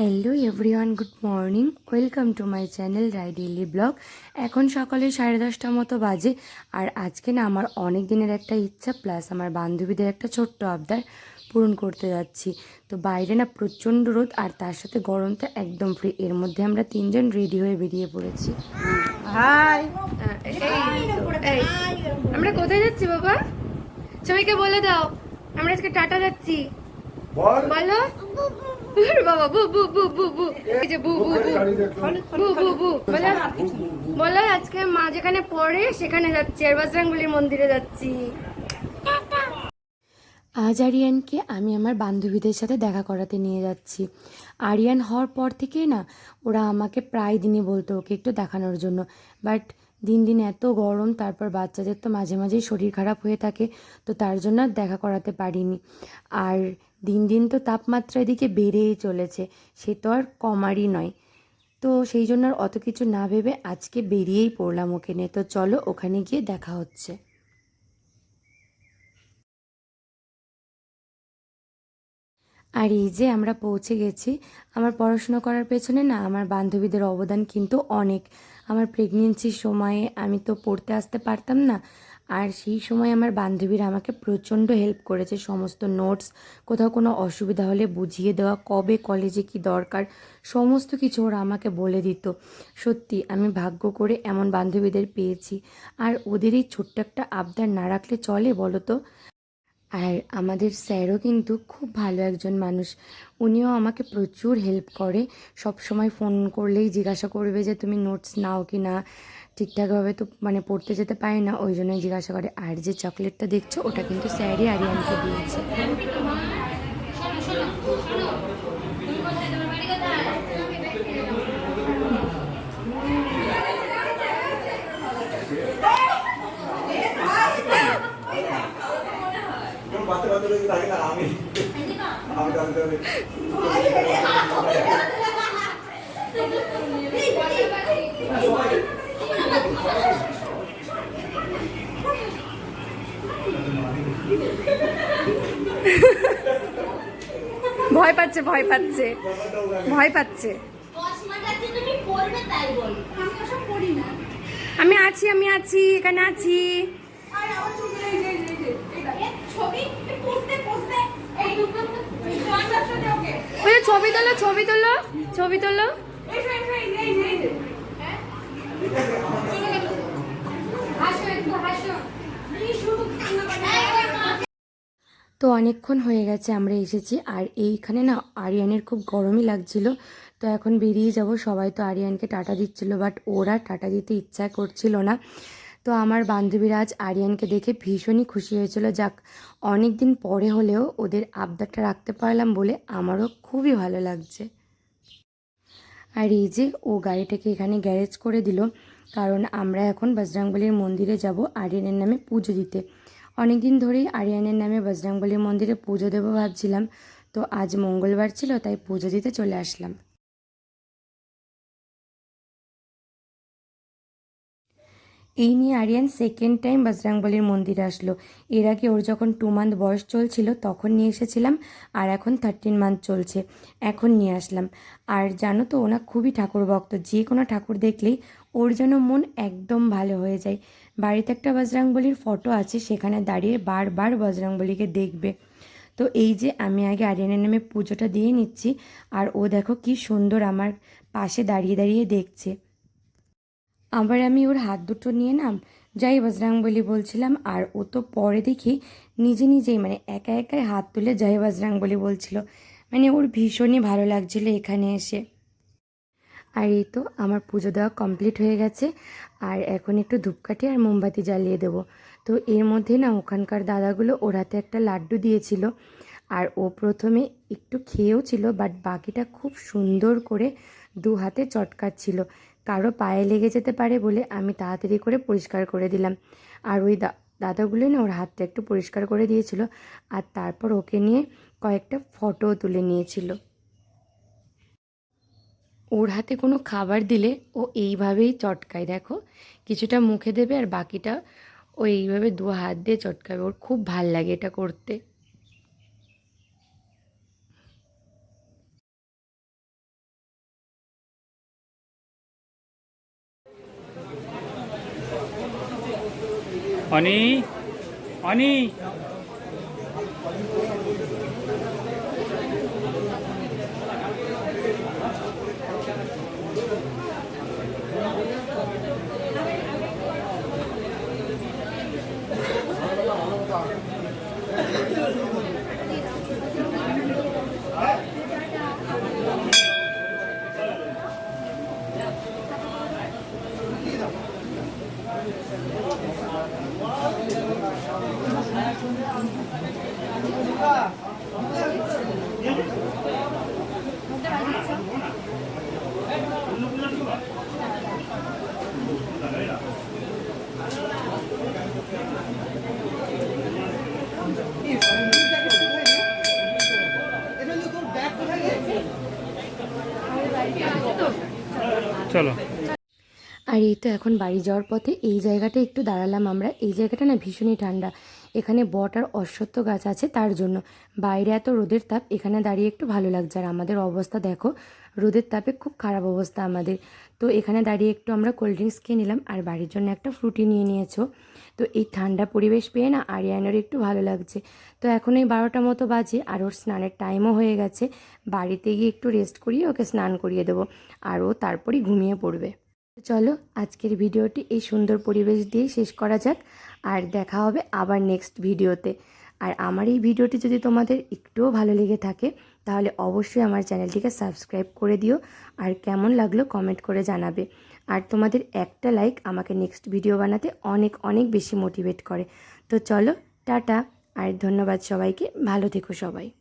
Hello everyone good morning welcome to my channel Rai daily blog এখন সকালে সাড়ে দশটা মতো বাজে আর আজকে না আমার অনেক দিনের একটা ইচ্ছা প্লাস আমার বান্ধবীদের একটা ছোট্ট আবদার পূরণ করতে যাচ্ছি। তো বাইরে না প্রচণ্ড রোদ আর তার সাথে গরমটা একদম ফ্রি এর মধ্যে আমরা তিনজন রেডি হয়ে বেরিয়ে পড়েছি। হাই আমরা কোথায় যাচ্ছি বাবা? সবাইকে বলে দাও আমরা আজকে টাটা যাচ্ছি। বলো। বাবা, বু বু বু বু বু। এই যে বু বু বু। বু বু বলো বলো আজকে মা যেখানে পড়ে সেখানে যাচ্ছি, আর বজরংবলির মন্দিরে যাচ্ছি। আজ আরিয়ানকে আমি আমার বান্ধবীদের সাথে দেখা করাতে নিয়ে যাচ্ছি। আরিয়ান হওয়ার পর থেকে না, ওরা আমাকে প্রায় দিনই বলতো ওকে একটু দেখানোর জন্য। বাট দিন দিন এত গরম, তারপর বাচ্চাদের তো মাঝে মাঝেই শরীর খারাপ হয়ে থাকে, তো তার জন্য আর দেখা করাতে পারিনি। আর দিন দিন তো তাপমাত্রা এদিকে বেড়েই চলেছে, সে তো আর কমারই নয়। তো সেই জন্য আর অত কিছু না ভেবে আজকে বেরিয়েই পড়লাম ওকে নিয়ে। তো চলো ওখানে গিয়ে দেখা হচ্ছে। আর এই যে আমরা পৌঁছে গেছি, আমার পড়াশোনা করার পেছনে না আমার বান্ধবীদের অবদান কিন্তু অনেক। আমার প্রেগনেন্সির সময়ে আমি তো পড়তে আসতে পারতাম না, আর সেই সময় আমার বান্ধবীরা আমাকে প্রচণ্ড হেল্প করেছে সমস্ত নোটস কোথাও কোনো অসুবিধা হলে বুঝিয়ে দেওয়া, কবে কলেজে কি দরকার, সমস্ত কিছু ওরা আমাকে বলে দিত। সত্যি আমি ভাগ্য করে এমন বান্ধবীদের পেয়েছি। আর ওদের এই ছোট্ট একটা আবদার না রাখলে চলে বলো তো? আর আমাদের স্যারও কিন্তু খুব ভালো একজন মানুষ। উনিও আমাকে প্রচুর হেল্প করে। সব সময় ফোন করলেই জিজ্ঞাসা করবে যে, তুমি নোটস নাও কি না? ঠিকঠাকভাবে তো মানে পড়তে যেতে পারে না। ওই জন্যই জিজ্ঞাসা করে। আর যে চকলেটটা দেখছ, ওটা কিন্তু স্যারই আরিয়ানকে দিয়েছে। বাচ্চা বাচ্চা রয়েছে থাকে না আমি আমি জানতে হবে ভয় পাচ্ছে ভয় পাচ্ছে। ভয় পাচ্ছে। আমি আছি আমি আছি এখানে আছি। ছবি তোলো ছবি তোলো ছবি তোলো। তো অনেকক্ষণ হয়ে গেছে, আমরা এসেছি, আর এইখানে না আরিয়ানের খুব গরমই লাগছিল। তো এখন বেরিয়ে যাব, সবাই তো আরিয়ানকে টাটা দিচ্ছিল, বাট ওরা টাটা দিতে ইচ্ছা করছিল না। তো আমার বান্ধবীরা আজ আরিয়ানকে দেখে ভীষণই খুশি হয়েছিল। যাক অনেক দিন পরে হলেও ওদের আবদারটা রাখতে পারলাম বলে আমারও খুবই ভালো লাগছে। আর এই যে ও গাড়িটাকে এখানে গ্যারেজ করে দিল, কারণ আমরা এখন বজরাংবলির মন্দিরে যাব আরিয়ানের নামে পুজো দিতে। অনেক দিন ধরেই আরিয়ানের নামে বজরাংবলির মন্দিরে পুজো দেবো ভাবছিলাম, তো আজ মঙ্গলবার ছিল, তাই পুজো দিতে চলে আসলাম। এই নিয়ে আরিয়ান সেকেন্ড টাইম বজরাংবলির মন্দিরে আসলো। এর আগে ওর যখন টু মান্থ বয়স চলছিল, তখন নিয়ে এসেছিলাম, আর এখন থার্টিন মান্থ চলছে। এখন নিয়ে আসলাম। আর জানো তো, ওনা খুবই ঠাকুর ভক্ত যে কোনো ঠাকুর দেখলেই ওর যেন মন একদম ভালো হয়ে যায়। বাড়িতে একটা বজরাংবলির ফটো আছে, সেখানে দাঁড়িয়ে বারবার বজরাংবলিকে দেখবে। তো এই যে আমি আগে আরিয়ানের নামে পুজোটা দিয়ে নিচ্ছি, আর ও দেখো কি সুন্দর আমার পাশে দাঁড়িয়ে দাঁড়িয়ে দেখছে। আবার আমি ওর হাত দুটো নিয়ে নাম যাই বজরাংবলি বলছিলাম, আর ও তো পরে দেখি নিজে নিজেই মানে একা একাই হাত তুলে জয় বজরাংবলি বলছিল। মানে ওর ভীষণই ভালো লাগছিল এখানে এসে। আর এই তো আমার পুজো দেওয়া কমপ্লিট হয়ে গেছে, আর এখন একটু ধূপকাঠি আর মোমবাতি জ্বালিয়ে দেবো। তো এর মধ্যে না ওখানকার দাদাগুলো ওর হাতে একটা লাড্ডু দিয়েছিল, আর ও প্রথমে একটু খেয়েও ছিল, বাট বাকিটা খুব সুন্দর করে দু হাতে চটকাচ্ছিল। কারও পায়ে লেগে যেতে পারে বলে আমি তাড়াতাড়ি করে পরিষ্কার করে দিলাম। আর ওই দাদাগুলো না ওর হাতটা একটু পরিষ্কার করে দিয়েছিল আর তারপর ওকে নিয়ে কয়েকটা ফটোও তুলে নিয়েছিল। ওর হাতে কোনো খাবার দিলে ও এইভাবেই চটকায়, দেখো। কিছুটা মুখে দেবে আর বাকিটা ও এইভাবে দু হাত দিয়ে চটকাবে। ওর খুব ভালো লাগে এটা করতে। অনি অনি চলো। আর এই তো এখন বাড়ি যাওয়ার পথে এই জায়গাটা একটু দাঁড়ালাম আমরা। এই জায়গাটা না ভীষণই ঠান্ডা। এখানে বট আর অশ্বত্থ গাছ আছে তার জন্য। বাইরে এত রোদের তাপ, এখানে দাঁড়িয়ে একটু ভালো লাগছে। আর আমাদের অবস্থা দেখো রোদের তাপে খুব খারাপ অবস্থা আমাদের। তো এখানে দাঁড়িয়ে একটু আমরা কোল্ড ড্রিঙ্কস খেয়ে নিলাম, আর বাড়ির জন্য একটা ফ্রুটি নিয়ে নিয়েছো। তো এই ঠান্ডা পরিবেশ পেয়ে না আরিয়ানের একটু ভালো লাগছে। তো এখন এই বারোটা মতো বাজে, আর ওর স্নানের টাইমও হয়ে গেছে। বাড়িতে গিয়ে একটু রেস্ট করিয়ে ওকে স্নান করিয়ে দেবো, আর ও তারপরই ঘুমিয়ে পড়বে। চলো, আজকের ভিডিওটি এই সুন্দর পরিবেশ দিয়েই শেষ করা যাক, আর দেখা হবে আবার নেক্সট ভিডিওতে আর আমার এই ভিডিওটি যদি তোমাদের একটুও ভালো লেগে থাকে, তাহলে অবশ্যই আমার চ্যানেলটিকে সাবস্ক্রাইব করে দিও আর কেমন লাগল কমেন্ট করে জানাবে। আর তোমাদের একটা লাইক আমাকে নেক্সট ভিডিও বানাতে অনেক অনেক বেশি মোটিভেট করে। তো চলো, টাটা। আর ধন্যবাদ সবাইকে। ভালো থেকো সবাই।